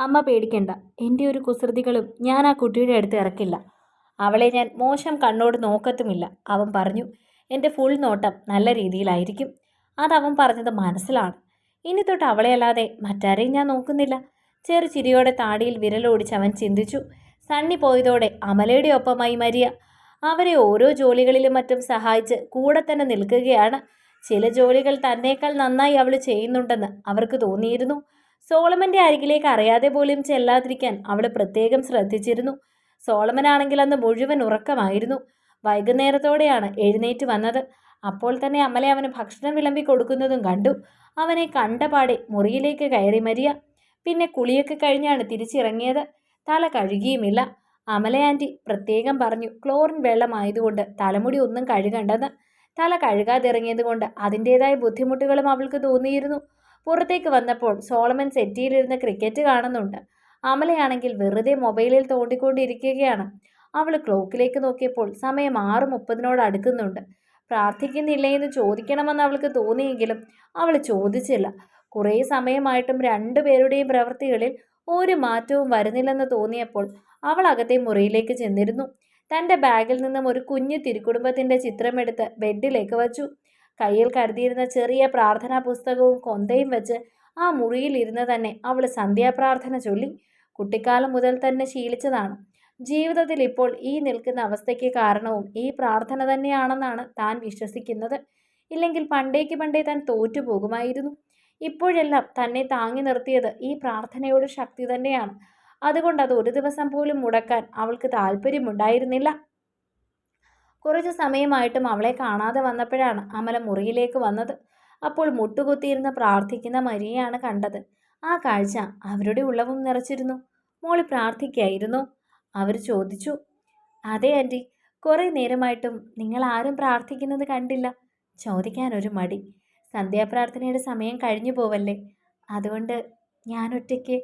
അമ്മ പേടിക്കണ്ട. എന്റെ ഒരു കുസൃതികളും ഞാൻ ആ കുട്ടിയുടെ അടുത്ത് ഇറക്കില്ല. അവളെ ഞാൻ മോശം കണ്ണോട് നോക്കത്തുമില്ല. അവൻ പറഞ്ഞു എന്റെ ഫുൾ നോട്ടം നല്ല രീതിയിലായിരിക്കും. അതവൻ പറഞ്ഞത് മനസ്സിലാണ്. ഇനി തൊട്ട് അവളെയല്ലാതെ മറ്റാരെയും ഞാൻ നോക്കുന്നില്ല. ചെറു ചിരിയോടെ താടിയിൽ വിരലോടിച്ച് അവൻ ചിന്തിച്ചു. സണ്ണി പോയതോടെ അമലയുടെ ഒപ്പമായി മരിയ. അവരെ ഓരോ ജോലികളിലും മറ്റും സഹായിച്ച് കൂടെ തന്നെ നിൽക്കുകയാണ്. ചില ജോലികൾ തന്നേക്കാൾ നന്നായി അവൾ ചെയ്യുന്നുണ്ടെന്ന് അവർക്ക് തോന്നിയിരുന്നു. സോളമന്റെ അരികിലേക്ക് അറിയാതെ പോലും ചെല്ലാതിരിക്കാൻ അവൾ പ്രത്യേകം ശ്രദ്ധിച്ചിരുന്നു. സോളമനാണെങ്കിൽ അന്ന് മുഴുവൻ ഉറക്കമായിരുന്നു. വൈകുന്നേരത്തോടെയാണ് എഴുന്നേറ്റ് വന്നത്. അപ്പോൾ തന്നെ അമലെ അവന് ഭക്ഷണം വിളമ്പി കൊടുക്കുന്നതും കണ്ടു. അവനെ കണ്ടപാടെ മുറിയിലേക്ക് കയറി മരിയ. പിന്നെ കുളിയൊക്കെ കഴിഞ്ഞാണ് തിരിച്ചിറങ്ങിയത്. തല കഴുകിയുമില്ല. അമല ആന്റി പ്രത്യേകം പറഞ്ഞു ക്ലോറിൻ വെള്ളമായതുകൊണ്ട് തലമുടി ഒന്നും കഴുകണ്ടെന്ന്. തല കഴുകാതിറങ്ങിയത് കൊണ്ട് അതിന്റേതായ ബുദ്ധിമുട്ടുകളും അവൾക്ക് തോന്നിയിരുന്നു. പുറത്തേക്ക് വന്നപ്പോൾ സോളമൻ സെറ്റിയിലിരുന്ന് ക്രിക്കറ്റ് കാണുന്നുണ്ട്. അമലയാണെങ്കിൽ വെറുതെ മൊബൈലിൽ തോണ്ടിക്കൊണ്ടിരിക്കുകയാണ്. അവൾ ക്ലോക്കിലേക്ക് നോക്കിയപ്പോൾ സമയം ആറ് മുപ്പതിനോട് അടുക്കുന്നുണ്ട്. പ്രാർത്ഥിക്കുന്നില്ലേ എന്ന് ചോദിക്കണമെന്ന് അവൾക്ക് തോന്നിയെങ്കിലും അവൾ ചോദിച്ചില്ല. കുറേ സമയമായിട്ടും രണ്ടു പേരുടെയും പ്രവൃത്തികളിൽ ഒരു മാറ്റവും വരുന്നില്ലെന്ന് തോന്നിയപ്പോൾ അവൾ അകത്തെ മുറിയിലേക്ക് ചെന്നിരുന്നു. തന്റെ ബാഗിൽ നിന്നും ഒരു കുഞ്ഞു തിരുക്കുടുംബത്തിന്റെ ചിത്രമെടുത്ത് ബെഡിലേക്ക് വച്ചു. കയ്യിൽ കരുതിയിരുന്ന ചെറിയ പ്രാർത്ഥനാ പുസ്തകവും കൊന്തയും വെച്ച് ആ മുറിയിൽ ഇരുന്ന് തന്നെ അവൾ സന്ധ്യാപ്രാർത്ഥന ചൊല്ലി. കുട്ടിക്കാലം മുതൽ തന്നെ ശീലിച്ചതാണ്. ജീവിതത്തിൽ ഇപ്പോൾ ഈ നിൽക്കുന്ന അവസ്ഥയ്ക്ക് കാരണവും ഈ പ്രാർത്ഥന തന്നെയാണെന്നാണ് താൻ വിശ്വസിക്കുന്നത്. ഇല്ലെങ്കിൽ പണ്ടേക്ക് പണ്ടേ താൻ തോറ്റുപോകുമായിരുന്നു. ഇപ്പോഴെല്ലാം തന്നെ താങ്ങി നിർത്തിയത് ഈ പ്രാർത്ഥനയുടെ ശക്തി തന്നെയാണ്. അതുകൊണ്ട് അത് ഒരു ദിവസം പോലും മുടക്കാൻ അവൾക്ക് താല്പര്യമുണ്ടായിരുന്നില്ല കുറച്ചു സമയമായിട്ടും അവളെ കാണാതെ വന്നപ്പോഴാണ് അമല മുറിയിലേക്ക് വന്നത്. അപ്പോൾ മുട്ടുകുത്തിയിരുന്ന് പ്രാർത്ഥിക്കുന്ന മരിയയാണ് കണ്ടത്. ആ കാഴ്ച അവരുടെ ഉള്ളവും നിറച്ചിരുന്നു. മോളി പ്രാർത്ഥിക്കായിരുന്നു. അവർ ചോദിച്ചു അതെ ആന്റി കുറേ നേരമായിട്ടും നിങ്ങൾ ആരും പ്രാർത്ഥിക്കുന്നത് കണ്ടില്ല. ചോദിക്കാനൊരു മടി. സന്ധ്യാപ്രാർത്ഥനയുടെ സമയം കഴിഞ്ഞു പോവല്ലേ? അതുകൊണ്ട് ഞാനൊറ്റയ്ക്ക്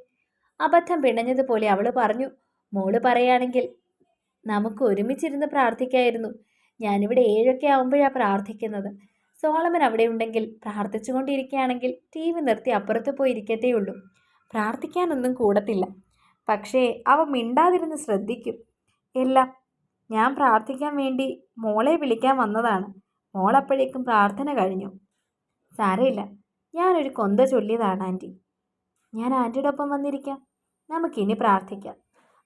അബദ്ധം പിണഞ്ഞതുപോലെ അവൾ പറഞ്ഞു മോൾ പറയുകയാണെങ്കിൽ നമുക്ക് ഒരുമിച്ചിരുന്ന് പ്രാർത്ഥിക്കായിരുന്നു. ഞാനിവിടെ ഏഴൊക്കെ ആവുമ്പോഴാണ് പ്രാർത്ഥിക്കുന്നത്. സോളമൻ അവിടെ ഉണ്ടെങ്കിൽ പ്രാർത്ഥിച്ചുകൊണ്ടിരിക്കുകയാണെങ്കിൽ ടി വി നിർത്തി അപ്പുറത്ത് പോയി ഇരിക്കത്തേ ഉള്ളൂ പ്രാർത്ഥിക്കാനൊന്നും കൂടത്തില്ല. പക്ഷേ അവ മിണ്ടാതിരുന്ന് ശ്രദ്ധിക്കും. എല്ലാം ഞാൻ പ്രാർത്ഥിക്കാൻ വേണ്ടി മോളെ വിളിക്കാൻ വന്നതാണ്. മോളപ്പോഴേക്കും പ്രാർത്ഥന കഴിഞ്ഞു. സാരമില്ല. ഞാനൊരു കൊന്ത ചൊല്ലിയതാണ് ആന്റി. ഞാൻ ആന്റിയുടെ ഒപ്പം വന്നിരിക്കാം. നമുക്കിനി പ്രാർത്ഥിക്കാം.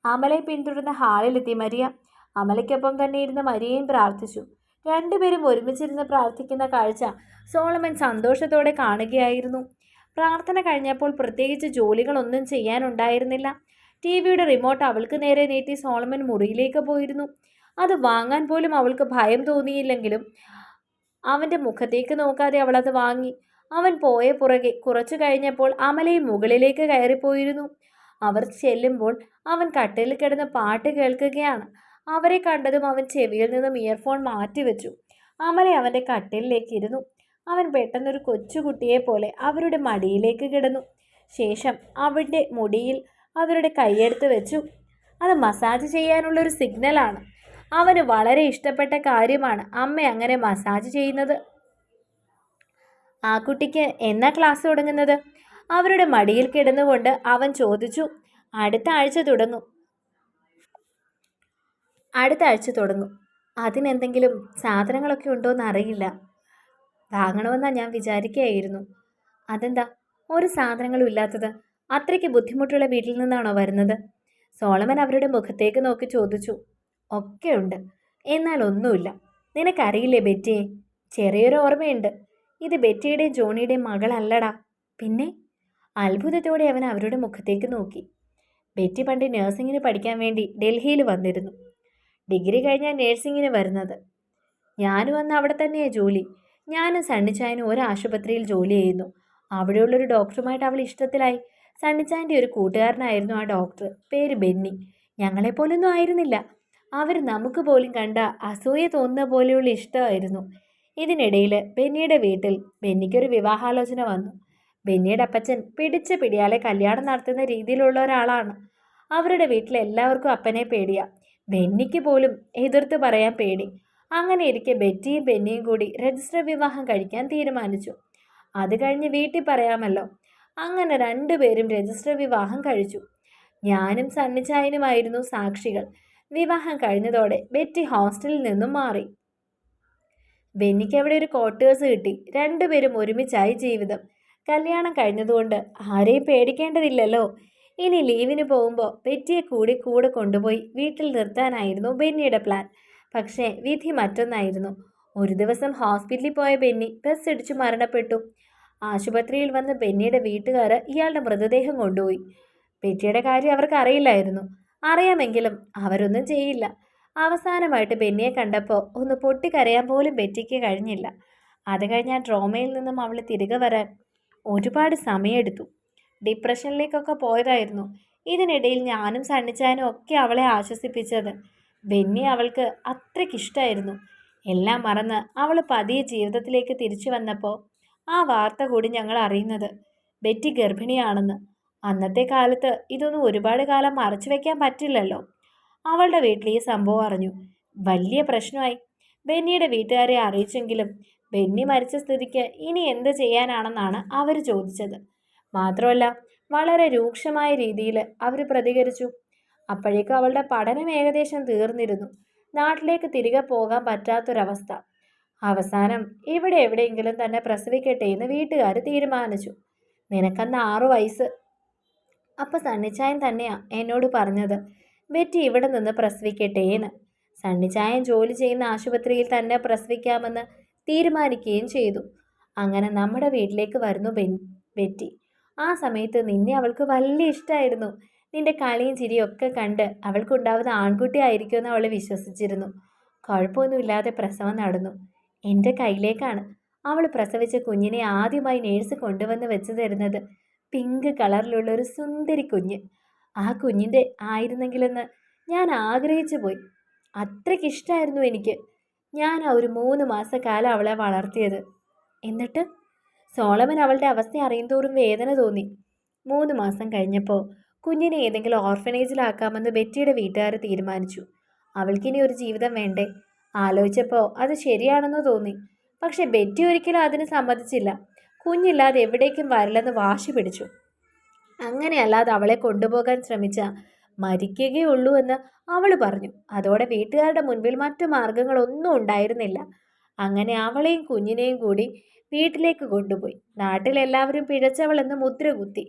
അമലയെ പിന്തുടർന്ന ഹാളിലെത്തി മരിയ അമലയ്ക്കൊപ്പം തന്നെ ഇരുന്ന് മരിയയും പ്രാർത്ഥിച്ചു. രണ്ടുപേരും ഒരുമിച്ചിരുന്ന് പ്രാർത്ഥിക്കുന്ന കാഴ്ച സോളമൻ സന്തോഷത്തോടെ കാണുകയായിരുന്നു. പ്രാർത്ഥന കഴിഞ്ഞപ്പോൾ പ്രത്യേകിച്ച് ജോലികളൊന്നും ചെയ്യാനുണ്ടായിരുന്നില്ല. ടി വിയുടെ റിമോട്ട് അവൾക്ക് നേരെ നീട്ടി സോളമൻ മുറിയിലേക്ക് പോയിരുന്നു. അത് വാങ്ങാൻ പോലും അവൾക്ക് ഭയം തോന്നിയില്ലെങ്കിലും അവന്റെ മുഖത്തേക്ക് നോക്കാതെ അവൾ അത് വാങ്ങി. അവൻ പോയ പുറകെ കുറച്ചു കഴിഞ്ഞപ്പോൾ അമലയും മുകളിലേക്ക് കയറിപ്പോയിരുന്നു. അവർ ചെല്ലുമ്പോൾ അവൻ കട്ടിലിൽ കിടന്ന് പാട്ട് കേൾക്കുകയാണ്. അവരെ കണ്ടതും അവൻ ചെവിയിൽ നിന്നും ഇയർഫോൺ മാറ്റിവെച്ചു. അമല അവന്റെ കട്ടിലിലേക്ക് ഇരുന്നു അവൻ പെട്ടെന്നൊരു കൊച്ചുകുട്ടിയെ പോലെ അവരുടെ മടിയിലേക്ക് കിടന്നു. ശേഷം അവന്റെ മുടിയിൽ അവരുടെ കൈയെടുത്ത് വെച്ചു. അത് മസാജ് ചെയ്യാനുള്ളൊരു സിഗ്നലാണ് അവന് വളരെ ഇഷ്ടപ്പെട്ട കാര്യമാണ് അമ്മ അങ്ങനെ മസാജ് ചെയ്യുന്നത്. ആ കുട്ടിക്ക് എന്നാ ക്ലാസ് തുടങ്ങുന്നത്? അവരുടെ മടിയിൽ കിടന്നുകൊണ്ട് അവൻ ചോദിച്ചു. അടുത്ത ആഴ്ച തുടങ്ങും. അടുത്ത ആഴ്ച തുടങ്ങും. അതിനെന്തെങ്കിലും സാധനങ്ങളൊക്കെ ഉണ്ടോയെന്ന് അറിയില്ല വാങ്ങണമെന്നാണ് ഞാൻ വിചാരിക്കുകയായിരുന്നു അതെന്താ? ഒരു സാധനങ്ങളും ഇല്ലാത്തത്. അത്രയ്ക്ക് ബുദ്ധിമുട്ടുള്ള വീട്ടിൽ നിന്നാണോ വരുന്നത്? സോളമൻ അവരുടെ മുഖത്തേക്ക് നോക്കി ചോദിച്ചു. ഒക്കെ ഉണ്ട് എന്നാൽ ഒന്നുമില്ല. നിനക്കറിയില്ലേ ബെറ്റിയെ? ചെറിയൊരു ഓർമ്മയുണ്ട്. ഇത് ബെറ്റിയുടെയും ജോണിയുടെയും മകളല്ലടാ. പിന്നെ? അത്ഭുതത്തോടെ അവൻ അവരുടെ മുഖത്തേക്ക് നോക്കി. ബെറ്റി പണ്ട് നഴ്സിങ്ങിന് പഠിക്കാൻ വേണ്ടി ഡൽഹിയിൽ വന്നിരുന്നു. ഡിഗ്രി കഴിഞ്ഞാൽ നേഴ്സിങ്ങിന് വരുന്നത്. ഞാനും വന്ന് അവിടെ തന്നെയാണ് ജോലി. ഞാനും സണ്ണിച്ചായനും ഒരു ആശുപത്രിയിൽ ജോലി ചെയ്യുന്നു. അവിടെയുള്ളൊരു ഡോക്ടറുമായിട്ട് അവൾ ഇഷ്ടത്തിലായി. സണ്ണിച്ചായന്റെ ഒരു കൂട്ടുകാരനായിരുന്നു ആ ഡോക്ടർ. പേര് ബെന്നി. ഞങ്ങളെപ്പോലൊന്നും ആയിരുന്നില്ല. അവർ നമുക്ക് പോലും കണ്ട അസൂയ തോന്നുന്ന പോലെയുള്ള ഇഷ്ടമായിരുന്നു. ഇതിനിടയിൽ ബെന്നിയുടെ വീട്ടിൽ ബെന്നിക്കൊരു വിവാഹാലോചന വന്നു. ബെന്നിയുടെ അപ്പച്ചൻ പിടിച്ച പിടിയാലെ കല്യാണം നടത്തുന്ന രീതിയിലുള്ള ഒരാളാണ്. അവരുടെ വീട്ടിൽ എല്ലാവർക്കും അപ്പനെ പേടിയാ. ബെന്നിക്ക് പോലും എതിർത്ത് പറയാൻ പേടി. അങ്ങനെ ഇരിക്കെ ബെറ്റിയും ബെന്നിയും കൂടി രജിസ്റ്റർ വിവാഹം കഴിക്കാൻ തീരുമാനിച്ചു. അത് കഴിഞ്ഞ് വീട്ടിൽ പറയാമല്ലോ. അങ്ങനെ രണ്ടുപേരും രജിസ്റ്റർ വിവാഹം കഴിച്ചു. ഞാനും സണ്ണിച്ചായനുമായിരുന്നു സാക്ഷികൾ. വിവാഹം കഴിഞ്ഞതോടെ ബെറ്റി ഹോസ്റ്റലിൽ നിന്നും മാറി. ബെന്നിക്ക് അവിടെ ഒരു ക്വാർട്ടേഴ്സ് കിട്ടി. രണ്ടുപേരും ഒരുമിച്ചായി ജീവിതം. കല്യാണം കഴിഞ്ഞതുകൊണ്ട് ആരെയും പേടിക്കേണ്ടതില്ലല്ലോ. ഇനി ലീവിന് പോകുമ്പോൾ ബെറ്റിയെ കൂടി കൂടെ കൊണ്ടുപോയി വീട്ടിൽ നിർത്താനായിരുന്നു ബെന്നിയുടെ പ്ലാൻ പക്ഷേ വിധി മറ്റൊന്നായിരുന്നു. ഒരു ദിവസം ഹോസ്പിറ്റലിൽ പോയ ബെന്നി ബസ് ഇടിച്ചു മരണപ്പെട്ടു. ആശുപത്രിയിൽ വന്ന ബെന്നിയുടെ വീട്ടുകാർ ഇയാളുടെ മൃതദേഹം കൊണ്ടുപോയി. ബെറ്റിയുടെ കാര്യം അവർക്ക് അറിയില്ലായിരുന്നു. അറിയാമെങ്കിലും അവരൊന്നും ചെയ്യില്ല. അവസാനമായിട്ട് ബെന്നിയെ കണ്ടപ്പോൾ ഒന്ന് പൊട്ടിക്കരയാൻ പോലും ബെറ്റിക്ക് കഴിഞ്ഞില്ല. അത് കഴിഞ്ഞ് ആ ട്രോമയിൽ നിന്നും അവൾ തിരികെ വരാൻ ഒരുപാട് സമയമെടുത്തു. ഡിപ്രഷനിലേക്കൊക്കെ പോയതായിരുന്നു. ഇതിനിടയിൽ ഞാനും സണ്ണിച്ചാനും ഒക്കെ അവളെ ആശ്വസിപ്പിച്ചത്. ബെന്നി അവൾക്ക് അത്രയ്ക്കിഷ്ടമായിരുന്നു എല്ലാം മറന്ന് അവൾ പതിയെ ജീവിതത്തിലേക്ക് തിരിച്ചു വന്നപ്പോൾ ആ വാർത്ത കൂടി ഞങ്ങൾ അറിയുന്നത് ബെറ്റി ഗർഭിണിയാണെന്ന്. അന്നത്തെ കാലത്ത് ഇതൊന്നും ഒരുപാട് കാലം മറച്ചു വെക്കാൻ പറ്റില്ലല്ലോ. അവളുടെ വീട്ടിൽ ഈ സംഭവം അറിഞ്ഞു. വലിയ പ്രശ്നമായി. ബെന്നിയുടെ വീട്ടുകാരെ അറിയിച്ചെങ്കിലും ബെന്നി മരിച്ച സ്ഥിതിക്ക് ഇനി എന്ത് ചെയ്യാനാണെന്നാണ് അവർ ചോദിച്ചത്. മാത്രമല്ല വളരെ രൂക്ഷമായ രീതിയിൽ അവർ പ്രതികരിച്ചു. അപ്പോഴേക്കും അവളുടെ പഠനം ഏകദേശം തീർന്നിരുന്നു. നാട്ടിലേക്ക് തിരികെ പോകാൻ പറ്റാത്തൊരവസ്ഥ. അവസാനം ഇവിടെ എവിടെയെങ്കിലും തന്നെ പ്രസവിക്കട്ടെ എന്ന് വീട്ടുകാർ തീരുമാനിച്ചു. നിനക്കന്ന് ആറു വയസ്സ്. അപ്പം സണ്ണിച്ചായൻ തന്നെയാ എന്നോട് പറഞ്ഞത്. ബെറ്റി ഇവിടെ നിന്ന് പ്രസവിക്കട്ടെ എന്ന്. സണ്ണിച്ചായൻ ജോലി ചെയ്യുന്ന ആശുപത്രിയിൽ തന്നെ പ്രസവിക്കാമെന്ന് തീരുമാനിക്കുകയും ചെയ്തു. അങ്ങനെ നമ്മുടെ വീട്ടിലേക്ക് വരുന്നു ബെറ്റി ആ സമയത്ത് നിന്നെ അവൾക്ക് വലിയ ഇഷ്ടമായിരുന്നു നിന്റെ കളിയും ചിരിയൊക്കെ കണ്ട് അവൾക്കുണ്ടാവുന്ന ആൺകുട്ടി ആയിരിക്കുമെന്ന് അവൾ വിശ്വസിച്ചിരുന്നു. കുഴപ്പമൊന്നുമില്ലാതെ പ്രസവം നടന്നു. എന്റെ കയ്യിലേക്കാണ്. അവൾ പ്രസവിച്ച കുഞ്ഞിനെ ആദ്യമായി നേഴ്സ് കൊണ്ടുവന്ന് വെച്ചു തരുന്നത് പിങ്ക് കളറിലുള്ള ഒരു സുന്ദരി കുഞ്ഞ്. ആ കുഞ്ഞിന്റെ ആയിരുന്നെങ്കിലെന്ന് ഞാൻ ആഗ്രഹിച്ചു പോയി. അത്രയ്ക്കിഷ്ടമായിരുന്നു എനിക്ക്. ഞാൻ ആ ഒരു മൂന്ന് മാസക്കാലം അവളെ വളർത്തിയത്. എന്നിട്ട് സോളമൻ അവളുടെ അവസ്ഥ അറിയുന്തോറും വേദന തോന്നി. മൂന്ന് മാസം കഴിഞ്ഞപ്പോൾ കുഞ്ഞിനെ ഏതെങ്കിലും ഓർഫനേജിലാക്കാമെന്ന് ബെറ്റിയുടെ വീട്ടുകാർ തീരുമാനിച്ചു. അവൾക്കിനി ഒരു ജീവിതം വേണ്ടേ? ആലോചിച്ചപ്പോൾ അത് ശരിയാണെന്ന് തോന്നി. പക്ഷെ ബെറ്റി ഒരിക്കലും അതിന് സമ്മതിച്ചില്ല. കുഞ്ഞില്ലാതെ എവിടേക്കും വരില്ലെന്ന് വാശി പിടിച്ചു. അങ്ങനെയല്ലാതെ അവളെ കൊണ്ടുപോകാൻ ശ്രമിച്ച മരിക്കുകയുള്ളൂ എന്ന് അവൾ പറഞ്ഞു. അതോടെ വീട്ടുകാരുടെ മുൻപിൽ മറ്റു മാർഗങ്ങളൊന്നും ഉണ്ടായിരുന്നില്ല. അങ്ങനെ അവളെയും കുഞ്ഞിനെയും കൂടി വീട്ടിലേക്ക് കൊണ്ടുപോയി. നാട്ടിലെല്ലാവരും പിഴച്ചവളെന്ന് മുദ്ര കുത്തി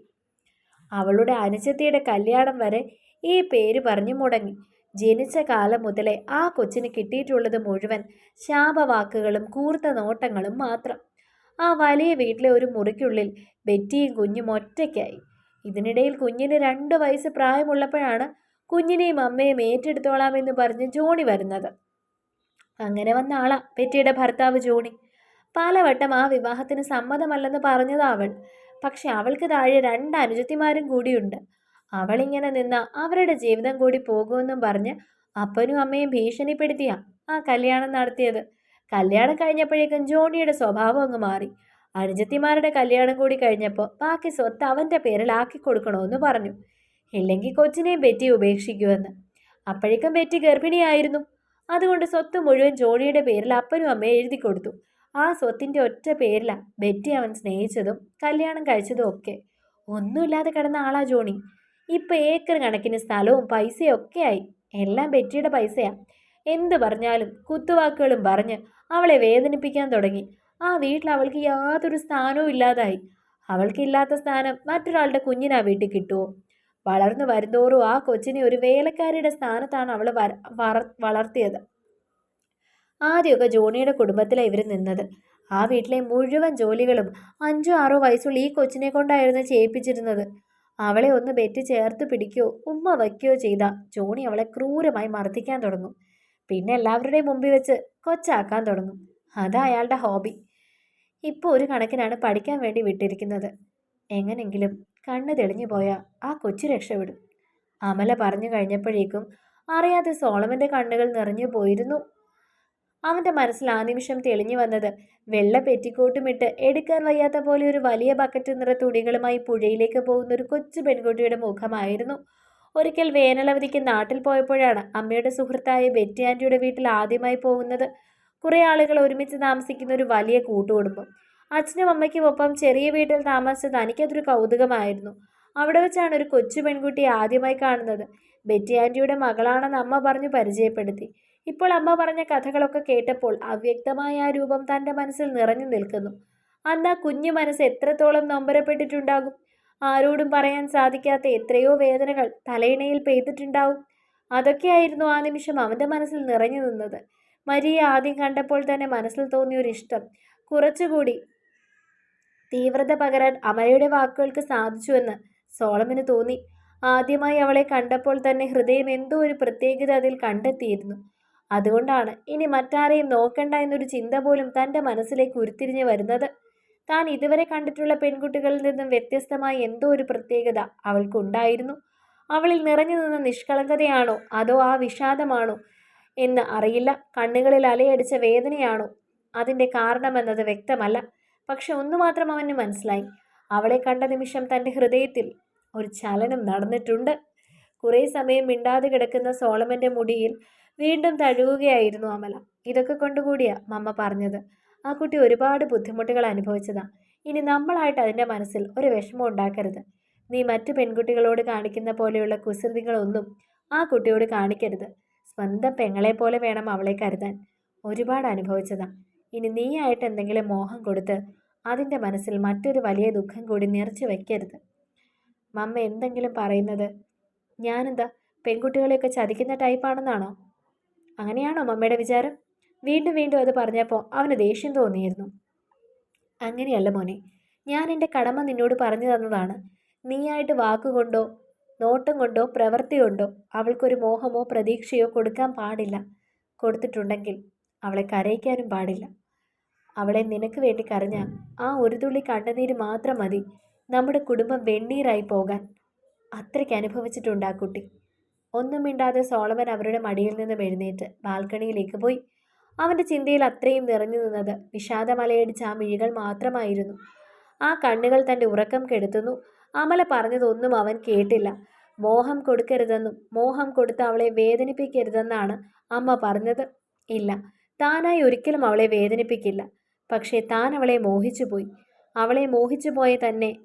അവളുടെ അനുജത്തിയുടെ കല്യാണം വരെ ഈ പേര് പറഞ്ഞു മുടങ്ങി. ജനിച്ച കാലം മുതലേ ആ കൊച്ചിന് കിട്ടിയിട്ടുള്ളത് മുഴുവൻ ശാപവാക്കുകളും കൂർത്ത നോട്ടങ്ങളും മാത്രം. ആ വലിയ വീട്ടിലെ ഒരു മുറിക്കുള്ളിൽ ബെറ്റിയും കുഞ്ഞും ഒറ്റയ്ക്കായി. ഇതിനിടയിൽ കുഞ്ഞിന് രണ്ട് വയസ്സ് പ്രായമുള്ളപ്പോഴാണ് കുഞ്ഞിനെയും അമ്മയും ഏറ്റെടുത്തോളാമെന്ന് പറഞ്ഞ് ജോണി വരുന്നത്. അങ്ങനെ വന്ന ആളാ ബെറ്റിയുടെ ഭർത്താവ് ജോണി. പലവട്ടം ആ വിവാഹത്തിന് സമ്മതമല്ലെന്ന് പറഞ്ഞതാ അവൾ. പക്ഷെ അവൾക്ക് താഴെ രണ്ട് അനുജത്തിമാരും കൂടിയുണ്ട്. അവളിങ്ങനെ നിന്ന അവരുടെ ജീവിതം കൂടി പോകുമെന്നും പറഞ്ഞ് അപ്പനും അമ്മയും ഭീഷണിപ്പെടുത്തിയ ആ കല്യാണം നടത്തിയത്. കല്യാണം കഴിഞ്ഞപ്പോഴേക്കും ജോണിയുടെ സ്വഭാവം അങ്ങ് മാറി. അനുജത്തിമാരുടെ കല്യാണം കൂടി കഴിഞ്ഞപ്പോൾ ബാക്കി സ്വത്ത് അവന്റെ പേരിലാക്കി കൊടുക്കണമെന്ന് പറഞ്ഞു. ഇല്ലെങ്കിൽ കൊച്ചിനെയും ബെറ്റി ഉപേക്ഷിക്കുമെന്ന് അപ്പോഴേക്കും ബെറ്റി ഗർഭിണിയായിരുന്നു. അതുകൊണ്ട് സ്വത്ത് മുഴുവൻ ജോണിയുടെ പേരിൽ അപ്പനും അമ്മയും എഴുതി കൊടുത്തു. ആ സ്വത്തിന്റെ ഒറ്റ പേരിലാണ് ബെറ്റി അവൻ സ്നേഹിച്ചതും കല്യാണം കഴിച്ചതും ഒക്കെ. ഒന്നുമില്ലാതെ കിടന്ന ആളാ ജോണി. ഇപ്പോൾ ഏക്കർ കണക്കിന് സ്ഥലവും പൈസയും ഒക്കെ ആയി. എല്ലാം ബെറ്റിയുടെ പൈസയാണ് എന്ത് പറഞ്ഞാലും കുത്തുവാക്കുകളും പറഞ്ഞ് അവളെ വേദനിപ്പിക്കാൻ തുടങ്ങി. ആ വീട്ടിൽ അവൾക്ക് യാതൊരു സ്ഥാനവും ഇല്ലാതായി. അവൾക്കില്ലാത്ത സ്ഥാനം മറ്റൊരാളുടെ കുഞ്ഞിനാ വീട്ടിൽ കിട്ടുമോ വളർന്നു വരുന്തോറും ആ കൊച്ചിനെ ഒരു വേലക്കാരിയുടെ സ്ഥാനത്താണ് അവൾ വളർത്തിയത്. ആദ്യമൊക്കെ ജോണിയുടെ കുടുംബത്തിലാണ് ഇവർ നിന്നത്. ആ വീട്ടിലെ മുഴുവൻ ജോലികളും അഞ്ചോ ആറോ വയസ്സുള്ള ഈ കൊച്ചിനെ കൊണ്ടായിരുന്നു ചെയ്യിപ്പിച്ചിരുന്നത്. അവളെ ഒന്ന് ബെറ്റ് ചേർത്ത് പിടിക്കുകയോ ഉമ്മ വയ്ക്കുകയോ ചെയ്ത ജോണി അവളെ ക്രൂരമായി മർദ്ദിക്കാൻ തുടങ്ങും. പിന്നെ എല്ലാവരുടെയും മുമ്പിൽ വെച്ച് കൊച്ചാക്കാൻ തുടങ്ങും. അതാ അയാളുടെ ഹോബി. ഇപ്പോൾ ഒരു കണക്കിനാണ് പഠിക്കാൻ വേണ്ടി വിട്ടിരിക്കുന്നത്. എങ്ങനെങ്കിലും കണ്ണ് തെളിഞ്ഞു പോയാൽ ആ കൊച്ചു രക്ഷപ്പെടും. അമല പറഞ്ഞു കഴിഞ്ഞപ്പോഴേക്കും അറിയാതെ സോളമന്റെ കണ്ണുകൾ നിറഞ്ഞു പോയിരുന്നു അവന്റെ മനസ്സിൽ ആ നിമിഷം തെളിഞ്ഞു വന്നത്. വെള്ള പെറ്റിക്കോട്ടുമിട്ട് എടുക്കാൻ വയ്യാത്ത പോലെ ഒരു വലിയ ബക്കറ്റ് നിറ തുണികളുമായി പുഴയിലേക്ക് പോകുന്ന ഒരു കൊച്ചു പെൺകുട്ടിയുടെ മുഖമായിരുന്നു. ഒരിക്കൽ വേനലവധിക്ക് നാട്ടിൽ പോയപ്പോഴാണ് അമ്മയുടെ സുഹൃത്തായ ബെറ്റി ആന്റിയുടെ വീട്ടിൽ ആദ്യമായി പോകുന്നത്. കുറേ ആളുകൾ ഒരുമിച്ച് താമസിക്കുന്ന ഒരു വലിയ കൂട്ടുകുടുംബം. അച്ഛനും അമ്മയ്ക്കും ഒപ്പം ചെറിയ വീട്ടിൽ താമസിച്ചത് എനിക്കതൊരു കൗതുകമായിരുന്നു. അവിടെ വെച്ചാണ് ഒരു കൊച്ചു പെൺകുട്ടിയെ ആദ്യമായി കാണുന്നത്. ബെറ്റി ആന്റിയുടെ മകളാണെന്ന് അമ്മ പറഞ്ഞു പരിചയപ്പെടുത്തി. ഇപ്പോൾ അമ്മ പറഞ്ഞ കഥകളൊക്കെ കേട്ടപ്പോൾ അവ്യക്തമായ ആ രൂപം തന്റെ മനസ്സിൽ നിറഞ്ഞു നിൽക്കുന്നു. അന്ന് ആ കുഞ്ഞു മനസ്സ് എത്രത്തോളം നൊമ്പരപ്പെട്ടിട്ടുണ്ടാകും? ആരോടും പറയാൻ സാധിക്കാത്ത എത്രയോ വേദനകൾ തലയിണയിൽ പെയ്തിട്ടുണ്ടാവും. അതൊക്കെയായിരുന്നു ആ നിമിഷം അവന്റെ മനസ്സിൽ നിറഞ്ഞു നിന്നത്. മരിയെ ആദ്യം കണ്ടപ്പോൾ തന്നെ മനസ്സിൽ തോന്നിയൊരു ഇഷ്ടം. കുറച്ചുകൂടി തീവ്രത പകരാൻ അമലയുടെ വാക്കുകൾക്ക് സാധിച്ചുവെന്ന് സോളമിന് തോന്നി. ആദ്യമായി അവളെ കണ്ടപ്പോൾ തന്നെ ഹൃദയം എന്തോ ഒരു പ്രത്യേകത അതിൽ കണ്ടെത്തിയിരുന്നു. അതുകൊണ്ടാണ് ഇനി മറ്റാരെയും നോക്കണ്ട എന്നൊരു ചിന്ത പോലും തന്റെ മനസ്സിലേക്ക് ഉരുത്തിരിഞ്ഞു വരുന്നത്. താൻ ഇതുവരെ കണ്ടിട്ടുള്ള പെൺകുട്ടികളിൽ നിന്നും വ്യത്യസ്തമായ എന്തോ ഒരു പ്രത്യേകത അവൾക്കുണ്ടായിരുന്നു. അവളിൽ നിറഞ്ഞു നിന്ന നിഷ്കളങ്കതയാണോ? അതോ ആ വിഷാദമാണോ? എന്ന് അറിയില്ല. കണ്ണുകളിൽ അലയടിച്ച വേദനയാണോ? അതിന്റെ കാരണമെന്നത് വ്യക്തമല്ല. പക്ഷെ ഒന്നു മാത്രം അവന് മനസ്സിലായി. അവളെ കണ്ട നിമിഷം തന്റെ ഹൃദയത്തിൽ ഒരു ചലനം നടന്നിട്ടുണ്ട്. കുറേ സമയം മിണ്ടാതെ കിടക്കുന്ന സോളമന്റെ മുടിയിൽ വീണ്ടും തഴുകുകയായിരുന്നു അമല. ഇതൊക്കെ കൊണ്ടുകൂടിയാ മമ്മ പറഞ്ഞത്. ആ കുട്ടി ഒരുപാട് ബുദ്ധിമുട്ടുകൾ അനുഭവിച്ചതാ. ഇനി നമ്മളായിട്ട് അതിന്റെ മനസ്സിൽ ഒരു വിഷമം ഉണ്ടാക്കരുത്. നീ മറ്റു പെൺകുട്ടികളോട് കാണിക്കുന്ന പോലെയുള്ള കുസൃതികളൊന്നും ആ കുട്ടിയോട് കാണിക്കരുത്. സ്വന്തം പെങ്ങളെ പോലെ വേണം അവളെ കരുതാൻ. ഒരുപാട് അനുഭവിച്ചതാ. ഇനി നീയായിട്ട് എന്തെങ്കിലും മോഹം കൊടുത്ത് അതിന്റെ മനസ്സിൽ മറ്റൊരു വലിയ ദുഃഖം കൂടി നിറച്ചു വയ്ക്കരുത് മമ്മ എന്തെങ്കിലും പറയുന്നത്? ഞാനെന്താ പെൺകുട്ടികളെയൊക്കെ ചതിക്കുന്ന ടൈപ്പാണെന്നാണോ അങ്ങനെയാണോ മമ്മയുടെ വിചാരം? വീണ്ടും വീണ്ടും അത് പറഞ്ഞപ്പോൾ അവന് ദേഷ്യം തോന്നിയിരുന്നു. അങ്ങനെയല്ല മോനെ ഞാൻ എന്റെ കടമ നിന്നോട് പറഞ്ഞു തന്നതാണ്. നീയായിട്ട് വാക്കുകൊണ്ടോ നോട്ടം കൊണ്ടോ പ്രവൃത്തി കൊണ്ടോ അവൾക്കൊരു മോഹമോ പ്രതീക്ഷയോ കൊടുക്കാൻ പാടില്ല. കൊടുത്തിട്ടുണ്ടെങ്കിൽ അവളെ കരയിക്കാനും പാടില്ല. അവളെ നിനക്ക് വേണ്ടി കരഞ്ഞ ആ ഒരു തുള്ളി കണ്ണുനീര് മാത്രം മതി നമ്മുടെ കുടുംബം വെണ്ണീറായി പോകാൻ. അത്രയ്ക്ക് അനുഭവിച്ചിട്ടുണ്ട് ആ കുട്ടി. ഒന്നും മിണ്ടാതെ സോളമൻ അവരുടെ മടിയിൽ നിന്നും എഴുന്നേറ്റ് ബാൽക്കണിയിലേക്ക് പോയി. അവന്റെ ചിന്തയിൽ അത്രയും നിറഞ്ഞു നിന്നത് വിഷാദമലയടിച്ച ആ മിഴികൾ മാത്രമായിരുന്നു. ആ കണ്ണുകൾ തന്റെ ഉറക്കം കെടുത്തുന്നു. അമല പറഞ്ഞതൊന്നും അവൻ കേട്ടില്ല. മോഹം കൊടുക്കരുതെന്നും മോഹം കൊടുത്ത് അവളെ വേദനിപ്പിക്കരുതെന്നാണ് അമ്മ പറഞ്ഞത്. ഇല്ല താനായി ഒരിക്കലും അവളെ വേദനിപ്പിക്കില്ല. പക്ഷേ താൻ അവളെ മോഹിച്ചുപോയി അവളെ മോഹിച്ചു പോയ തന്നെ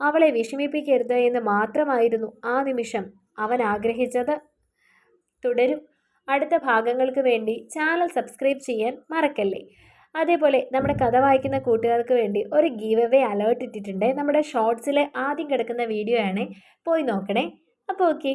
അവളെ വിഷമിപ്പിക്കരുത് എന്ന് മാത്രമായിരുന്നു ആ നിമിഷം. അവൻ ആഗ്രഹിച്ചത് തുടരും. അടുത്ത ഭാഗങ്ങൾക്ക് വേണ്ടി ചാനൽ സബ്സ്ക്രൈബ് ചെയ്യാൻ മറക്കല്ലേ? അതേപോലെ നമ്മുടെ കഥ വായിക്കുന്ന കൂട്ടുകാർക്ക് വേണ്ടി ഒരു ഗീവ് അവേ അലേർട്ട് ഇട്ടിട്ടുണ്ട്. നമ്മുടെ ഷോർട്സിലെ ആദ്യം കിടക്കുന്ന വീഡിയോ ആണ് പോയി നോക്കണേ. അപ്പോൾ ഓക്കെ.